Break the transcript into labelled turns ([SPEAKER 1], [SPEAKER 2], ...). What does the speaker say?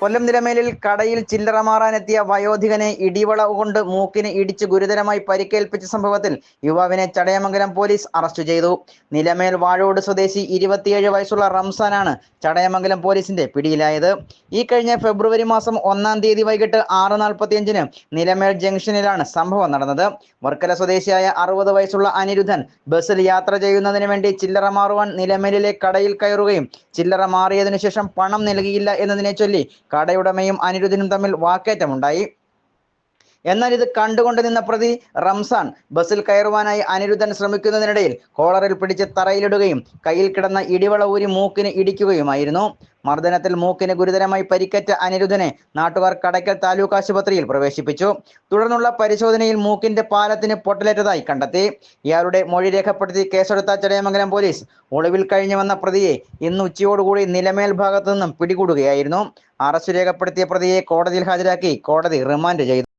[SPEAKER 1] കൊല്ലം നിലമേലിൽ കടയിൽ ചില്ലറ മാറാനെത്തിയ വയോധികനെ ഇടിവള കൊണ്ട് മൂക്കിന് ഇടിച്ച് ഗുരുതരമായി പരിക്കേൽപ്പിച്ച സംഭവത്തിൽ യുവാവിനെ ചടയമംഗലം പോലീസ് അറസ്റ്റ് ചെയ്തു. നിലമേൽ വാഴോട് സ്വദേശി ഇരുപത്തിയേഴ് വയസ്സുള്ള റംസാനാണ് ചടയമംഗലം പോലീസിന്റെ പിടിയിലായത്. ഈ കഴിഞ്ഞ ഫെബ്രുവരി മാസം ഒന്നാം തീയതി വൈകിട്ട് ആറ് നാൽപ്പത്തിയഞ്ചിന് നിലമേൽ ജംഗ്ഷനിലാണ് സംഭവം നടന്നത്. വർക്കല സ്വദേശിയായ അറുപത് വയസ്സുള്ള അനിരുദ്ധൻ ബസ്സിൽ യാത്ര ചെയ്യുന്നതിന് വേണ്ടി ചില്ലറ മാറുവാൻ നിലമേലിലെ കടയിൽ കയറുകയും ചില്ലറ മാറിയതിനു ശേഷം പണം നൽകിയില്ല എന്നതിനെ ചൊല്ലി കടയുടമയും അനിരുദ്ധനും തമ്മിൽ വാക്കേറ്റമുണ്ടായി. എന്നാൽ ഇത് കണ്ടുകൊണ്ട് നിന്ന പ്രതി റംസാൻ ബസ്സിൽ കയറുവാനായി അനിരുദ്ധൻ ശ്രമിക്കുന്നതിനിടയിൽ കോളറിൽ പിടിച്ച് തറയിലിടുകയും കയ്യിൽ കിടന്ന ഇടിവള ഊരി മൂക്കിന് ഇടിക്കുകയുമായിരുന്നു. മർദ്ദനത്തിൽ മൂക്കിന് ഗുരുതരമായി പരിക്കേറ്റ അനിരുദ്ധനെ നാട്ടുകാർ കടയ്ക്കൽ താലൂക്ക് ആശുപത്രിയിൽ പ്രവേശിപ്പിച്ചു. തുടർന്നുള്ള പരിശോധനയിൽ മൂക്കിന്റെ പാലത്തിന് പൊട്ടലേറ്റതായി കണ്ടെത്തി. ഇയാളുടെ മൊഴി രേഖപ്പെടുത്തി കേസെടുത്ത ചടയമംഗലം പോലീസ് ഒളിവിൽ കഴിഞ്ഞു വന്ന പ്രതിയെ ഇന്ന് ഉച്ചയോടുകൂടി നിലമേൽ ഭാഗത്തു നിന്നും പിടികൂടുകയായിരുന്നു. അറസ്റ്റ് രേഖപ്പെടുത്തിയ പ്രതിയെ കോടതിയിൽ ഹാജരാക്കി കോടതി റിമാൻഡ് ചെയ്തു.